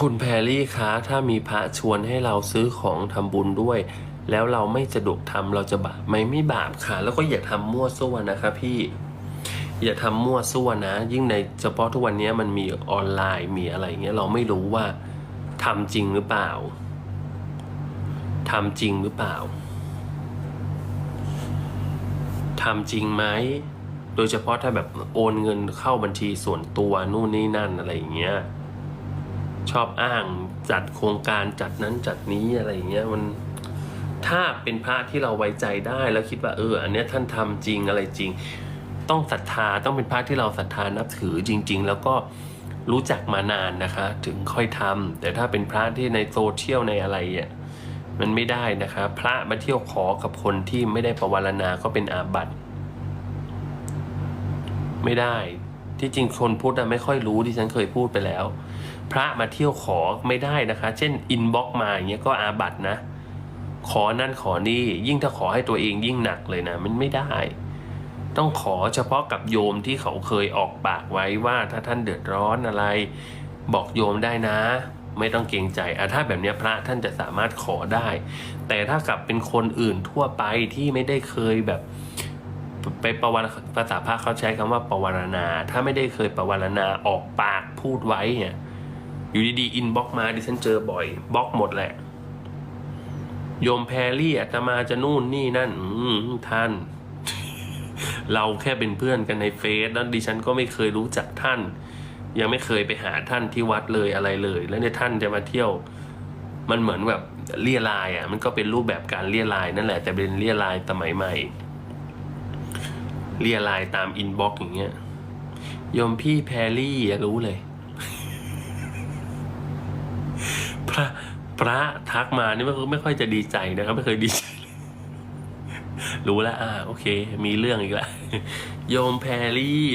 คุณแพรรี่คะถ้ามีพระชวนให้เราซื้อของทำบุญด้วย แล้วเราไม่สะดวกทำเราจะบาปไหมไม่บาปค่ะ แล้วก็อย่าทำมั่วซั่วนะคะพี่อย่าทำมั่วซั่วนะ ยิ่งในเฉพาะทุกวันนี้มันมีออนไลน์มีอะไรเงี้ยเราไม่รู้ว่าทำจริงหรือเปล่าทำจริงหรือเปล่าทำจริงไหม โดยเฉพาะถ้าแบบโอนเงินเข้าบัญชีส่วนตัวนู่นนี่นั่นอะไรอย่างเงี้ยชอบอ้างจัดโครงการจัดนั้นจัดนี้อะไรอย่างเงี้ยมันถ้าเป็นพระที่เราไว้ใจได้แล้วคิดว่าเออ อันเนี้ยท่านทำจริงอะไรจริง ต้องศรัทธาต้องเป็นพระที่เราศรัทธานับถือจริง ๆ แล้วก็รู้จักมานานนะคะ ถึงค่อยทำแต่ถ้าเป็นพระที่ในโซเชียลในอะไรอะมันไม่ได้นะคะ พระมาเที่ยวขอกับคนที่ไม่ได้ประวารณาก็เป็นอาบัติ ไม่ได้ ที่จริงคนพุทธอะไม่ค่อยรู้ที่ฉันเคยพูดไปแล้ว พระมาเที่ยวขอไม่ได้นะคะ เช่นอินบ็อกมาอย่างเงี้ยก็อาบัตนะ ขอนั่นขอนี่ยิ่งถ้าขอให้ตัวเองยิ่งหนักเลยนะ มันไม่ได้ ต้องขอเฉพาะกับโยมที่เขาเคยออกปากไว้ว่าถ้าท่านเดือดร้อนอะไร บอกโยมได้นะไม่ต้องเกรงใจอะถ้าแบบนี้พระท่านจะสามารถขอได้ แต่ถ้ากับเป็นคนอื่นทั่วไปที่ไม่ได้เคยแบบ ไปประวัติภาษาพระเขาใช้คำว่าประวารณา ถ้าไม่ได้เคยประวารณาออกปากพูดไว้เนี่ย อยู่ดีๆอินบ็อกมาดิฉันเจอบ่อยบล็อกหมดแหละ โยมแพรรี่อาตมาจะนู่นนี่นั่น อืท่าน เราแค่เป็นเพื่อนกันในเฟซแล้วดิฉันก็ไม่เคยรู้จักท่าน ยังไม่เคยไปหาท่านที่วัดเลยอะไรเลย แล้วเนี่ยท่านจะมาเที่ยว มันเหมือนแบบเลี่ยลายอะ มันก็เป็นรูปแบบการเลี่ยลายนั่นแหละ แต่เป็นเลี่ยลายสมัยใหม่ เรียลายตามอินบ็อกซ์อย่างเงี้ยโยมพี่แพรรี่อะรู้เลย พระพระทักมานี่ไม่ไม่ค่อยจะดีใจนะครับ ไม่เคยดีใจเลยรู้แล้วอ่าโอเค มีเรื่องอีกแล้วโยมแพรรี่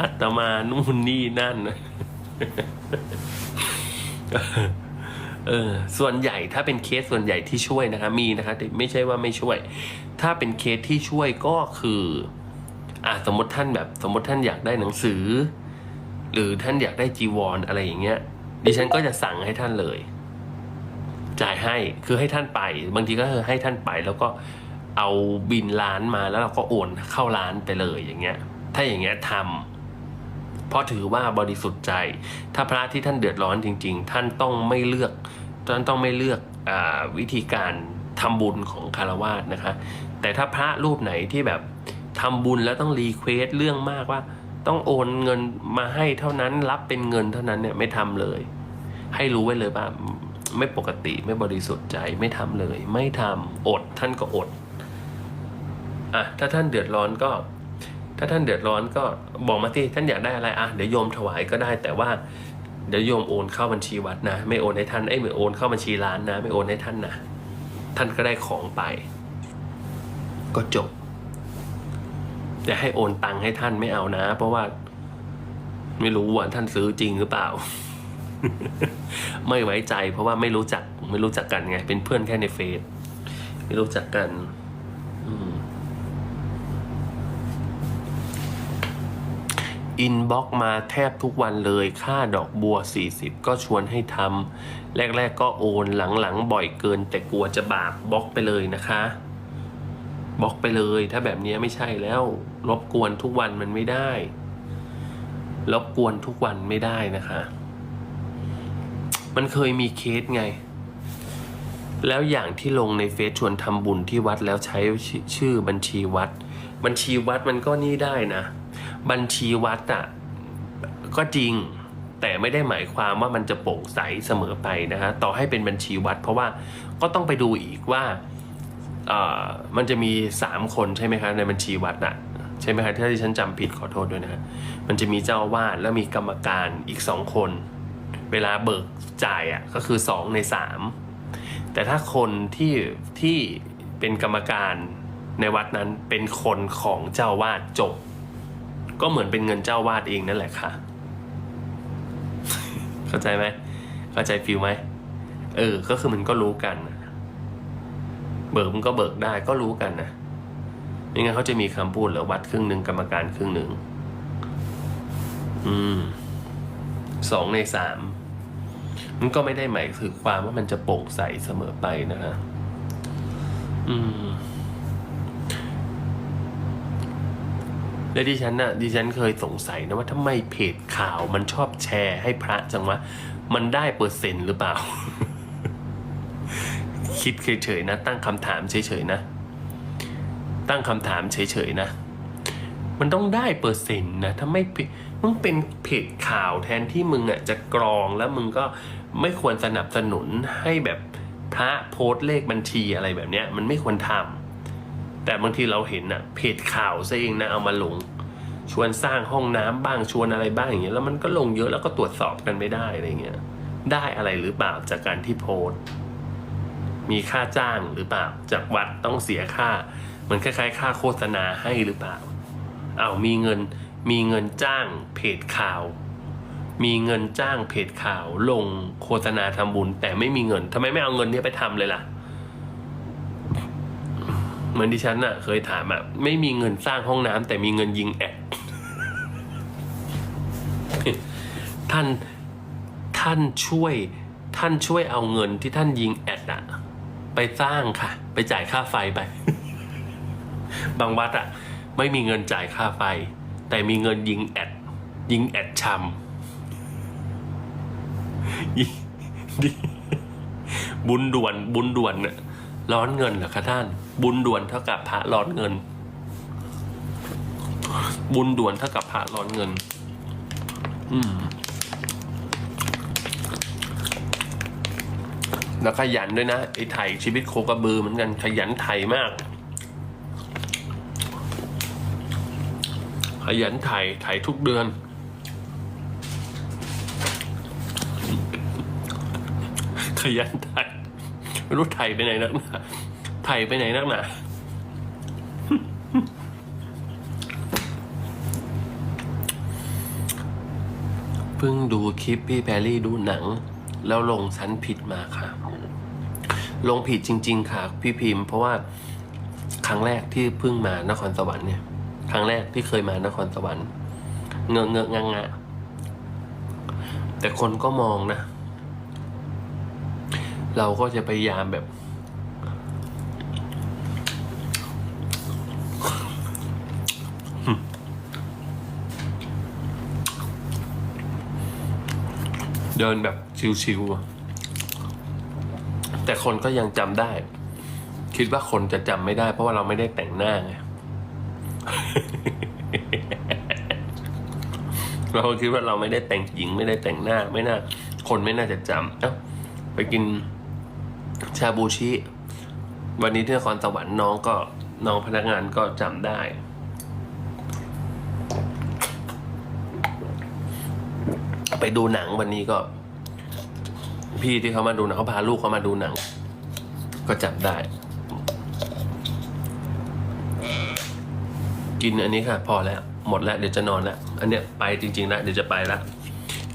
อัตมานู่นนี่นั่น เออส่วนใหญ่ถ้าเป็นเคสส่วนใหญ่ที่ช่วยนะคะ มีนะคะแต่ไม่ใช่ว่าไม่ช่วย ถ้าเป็นเคสที่ช่วยก็คืออ่าสมมติท่านแบบสมมติท่านอยากได้หนังสือ หรือท่านอยากได้จีวรออะไรอย่างเงี้ย ดิฉันก็จะสั่งให้ท่านเลย จ่ายให้คือให้ท่านไป บางทีก็คือให้ท่านไปแล้วก็เอาบินร้านมาแล้วเราก็โอนเข้าร้านไปเลยอย่างเงี้ย ถ้าอย่างเงี้ยทำ เพราะถือว่าบริสุทธิ์ใจ ถ้าพระที่ท่านเดือดร้อนจริง ๆ ท่านต้องไม่เลือกท่านต้องไม่เลือกอวิธีการทำบุญของคารวาสนะคะ แต่ถ้าพระรูปไหนที่แบบทำบุญแล้วต้องรีเควสเรื่องมากว่า ต้องโอนเงินมาให้เท่านั้นรับเป็นเงินเท่านั้นเนี่ยไม่ทำเลย ให้รู้ไว้เลยว่าไม่ปกติไม่บริสุทธิ์ใจไม่ทำเลย ไม่ทำอดท่านก็อดอะถ้าท่านเดือดร้อนก็ ถ้าท่านเดือดร้อนก็บอกมาที่ท่านอยากได้อะไรอะเดี๋ยวโยมถวายก็ได้ แต่ว่าเดี๋ยวโยมโอนเข้าบัญชีวัดนะ ไม่โอนให้ท่านเอ้ยไม่โอนเข้าบัญชีร้านนะ ไม่โอนให้ท่านนะท่านก็ได้ของไป ก็จบจะให้โอนตังค์ให้ท่านไม่เอานะ เพราะว่า ไม่รู้ว่าท่านซื้อจริงหรือเปล่า ไม่ไว้ใจ เพราะว่าไม่รู้จัก ไม่รู้จักกันไง เป็นเพื่อนแค่ในเฟซไม่รู้จักกัน อืม อินบ็อกมาแทบทุกวันเลยค่าดอกบัว 40 ก็ชวนให้ทำแรกๆก็โอนหลังๆบ่อยเกิน แต่กลัวจะบาปบล็อกไปเลยนะคะบล็อกไปเลยถ้าแบบนี้ไม่ใช่แล้ว รบกวนทุกวันมันไม่ได้ รบกวนทุกวันไม่ได้นะคะ มันเคยมีเคสไง แล้วอย่างที่ลงในเฟซชวนทำบุญที่วัดแล้วใช้ชชื่อบัญชีวัด บัญชีวัดมันก็นี่ได้นะ บัญชีวัดอะก็จริงแต่ไม่ได้หมายความว่ามันจะโปร่งใสเสมอไปนะฮะต่อให้เป็นบัญชีวัด เพราะว่าก็ต้องไปดูอีกว่ามันจะมีสามคนใช่ไหมคะในบัญชีวัดอะใช่ไหมคะถ้าที่ฉันจำผิดขอโทษด้วยนะฮะมันจะมีเจ้าวาดแล้วมีกรรมการอีกสองคน เวลาเบิกจ่ายอะก็คือสองในสามแต่ถ้าคนที่ที่เป็นกรรมการในวัดนั้นเป็นคนของเจ้าวาดจบ ก็เหมือนเป็นเงินเจ้าวาดเองนั่นแหละค่ะ เข้าใจไหมเข้าใจฟิลไหมเออ ก็คือมันก็รู้กันเบิกมันก็เบิกได้ก็รู้กันนะไม่งั้นเขาจะมีคำพูดหรือวัดครึ่งหนึ่งกรรมการครึ่งหนึ่ง อืมสองในสามมันก็ไม่ได้หมายถึงความว่ามันจะโปร่งใสเสมอไปนะฮะอืม และดิฉันน่ะดิฉันเคยสงสัยนะว่าทำไมเพจข่าวมันชอบแชร์ให้พระจังวะ มันได้เปอร์เซ็นต์หรือเปล่า คิดเฉยๆนะ ตั้งคำถามเฉยๆนะ ตั้งคำถามเฉยๆนะ มันต้องได้เปอร์เซ็นต์นะถ้าไม่มึงเป็นเพจข่าวแทนที่มึงอะจะกรองแล้วมึงก็ไม่ควรสนับสนุนให้แบบพระโพสต์เลขบัญชีอะไรแบบเนี้ย มันไม่ควรทำ แต่บางทีเราเห็นอะเพจข่าวซะเองนะเอามาลง ชวนสร้างห้องน้ำบ้างชวนอะไรบ้างอย่างเงี้ยแล้วมันก็ลงเยอะแล้วก็ตรวจสอบกันไม่ได้อะไรเงี้ยได้อะไรหรือเปล่าจากการที่โพสต์มีค่าจ้างหรือเปล่าจากวัดต้องเสียค่ามือนคล้ายๆ ค่าโฆษณาให้หรือเปล่าเอามีเงินมีเงินจ้างเพจข่าว มีเงินจ้างเพจข่าว ลงโฆษณาทำบุญ แต่ไม่มีเงินทำไมไม่เอาเงินนี้ไปทำเลยล่ะ มือนดิฉันน่ะเคยถามอะไม่มีเงินสร้างห้องน้ำแต่มีเงินยิงแอดท่านท่านช่วยท่านช่วยเอาเงินที่ท่านยิงแอดอะไปสร้างค่ะ ไปจ่ายค่าไฟไป บางวัดอะไม่มีเงินจ่ายค่าไฟ แต่มีเงินยิงแอดยิงแอดชำบุญด่วนบุญด่วนเนี่ย ร้อนเงินเหรอคะท่าน บุญด่วนเท่ากับพระร้อนเงิน บุญด่วนเท่ากับพระร้อนเงิน อืม แล้วขยันด้วยนะไอ้ไถชีวิตโคกระบือเหมือนกันขยันไถมาก ขยันไถไถทุกเดือนขยันไถ ไม่รู้ไถไปไหนนักหนาไถไปไหนนักหนาเพิ่งดูคลิปพี่แพรรี่ดูหนัง แล้วลงชั้นผิดมาค่ะ ลงผิดจริง ๆ ค่ะ พี่พิมพ์ เพราะว่าครั้งแรกที่เพิ่งมานครสวรรค์เนี่ย ครั้งแรกที่เคยมานครสวรรค์ เงอะเงอะงะงะแต่คนก็มองนะ เราก็จะพยายามแบบ เดินแบบชิวๆแต่คนก็ยังจำได้ คิดว่าคนจะจำไม่ได้ เพราะว่าเราไม่ได้แต่งหน้าไงเราคิดว่าเราไม่ได้แต่งหญิงไม่ได้แต่งหน้า ไม่น่า คนไม่น่าจะจำเอ้าไปกิน ชาบูชิ วันนี้ที่นครสวรรค์น้องก็น้องพนักงานก็จำได้ ไปดูหนังวันนี้ก็ พี่ที่เขามาดูหนังเขาพาลูกเขามาดูหนัง ก็จับได้ กินอันนี้ค่ะ พอแล้ว หมดแล้วเดี๋ยวจะนอนแล้ว อันเนี้ยไปจริงๆแล้วเดี๋ยวจะไปละ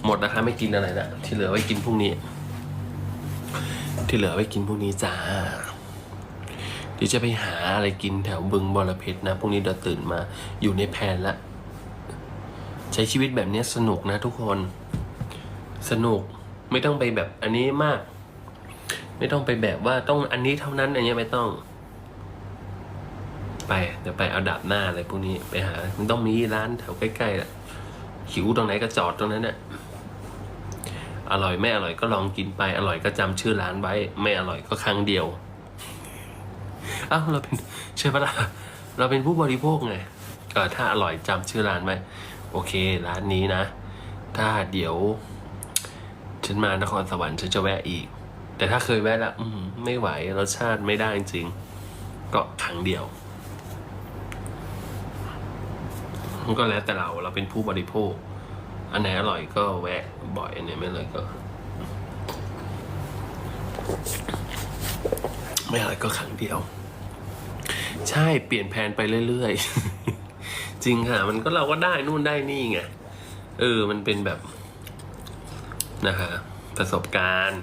หมดนะคะไม่กินอะไรละที่เหลือไว้กินพรุ่งนี้ ที่เหลือไว้กินพรุ่งนี้จ้าเดี๋ยวจะไปหาอะไรกินแถวบึงบอระเพชรนะพรุ่งนี้เดี๋ยวตื่นมาอยู่ในแพนละ ใช้ชีวิตแบบเนี้ยสนุกนะทุกคน สนุกไม่ต้องไปแบบอันนี้มาก ไม่ต้องไปแบบว่าต้องอันนี้เท่านั้นอันนี้ไม่ต้อง ไปเดี๋ยวไปเอาดาบหน้าอะไรพวกนี้ไปหา มันต้องมีร้านแถวใกล้ๆแหละหิวตรงไหนก็จอดตรงนั้นเนี่ย อร่อยไม่อร่อยก็ลองกินไป อร่อยก็จำชื่อร้านไว้ ไม่อร่อยก็ครั้งเดียวอ้าวเราเป็นใช่ปะล่ะเราเป็นผู้บริโภคไงเออถ้าอร่อยจำชื่อร้านไว้โอเค ร้านนี้นะ ถ้าเดี๋ยว ฉันมานครสวรรค์ฉันจะแวะอีก แต่ถ้าเคยแวะแล้วไม่ไหวรสชาติไม่ได้จริงก็ครั้งเดียวมันก็แล้วแต่เราเราเป็นผู้บริโภค อันไหนอร่อยก็แวะบ่อยอันไหนไม่อร่อยก็ ไม่อร่อยก็ครั้งเดียว ใช่เปลี่ยนแผนไปเรื่อยๆ จริงค่ะ มันก็เราก็ได้นู่นได้นี่ไงเออ มันเป็นแบบ นะฮะประสบการณ์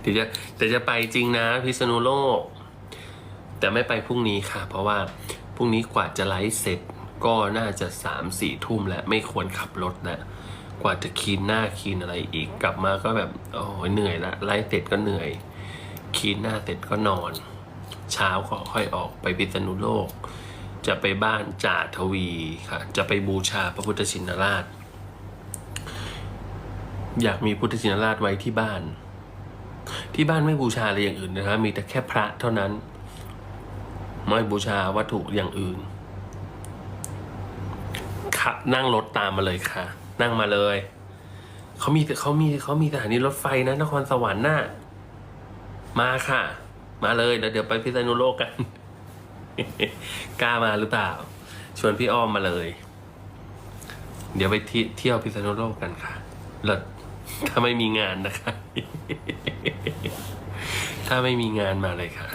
เดี๋ยวจะแต่จะไปจริงนะพิษณุโลก แต่ไม่ไปพรุ่งนี้ค่ะ เพราะว่าพรุ่งนี้กว่าจะไลฟ์เสร็จ ก็น่าจะสามสี่ทุ่มแล้วไม่ควรขับรถนะ กว่าจะคีนหน้าคีนอะไรอีกกลับมาก็แบบโอ้ยเหนื่อยละไลฟ์เสร็จก็เหนื่อย คีนหน้าเสร็จก็นอน เช้าก็ค่อยออกไปพิษณุโลก จะไปบ้านจ่าทวีค่ะ จะไปบูชาพระพุทธชินราช อยากมีพุทธชินราชไว้ที่บ้าน ที่บ้านไม่บูชาอะไรอย่างอื่นนะครับมีแต่แค่พระเท่านั้น ไม่บูชาวัตถุอย่างอื่น ขับนั่งรถตามมาเลยค่ะ นั่งมาเลยเขามีเขามีเขามีสถานีรถไฟนะนครสวรรค์น่ะมาค่ะ มาเลยเดี๋ยวเดี๋ยวไปพิษณุโลกกันกล้ามาหรือเปล่า ชวนพี่อ้อมมาเลย เดี๋ยวไปเที่ยวพิษณุโลกกันค่ะเลิศถ้าไม่มีงานนะคะ ถ้าไม่มีงานมาเลยค่ะ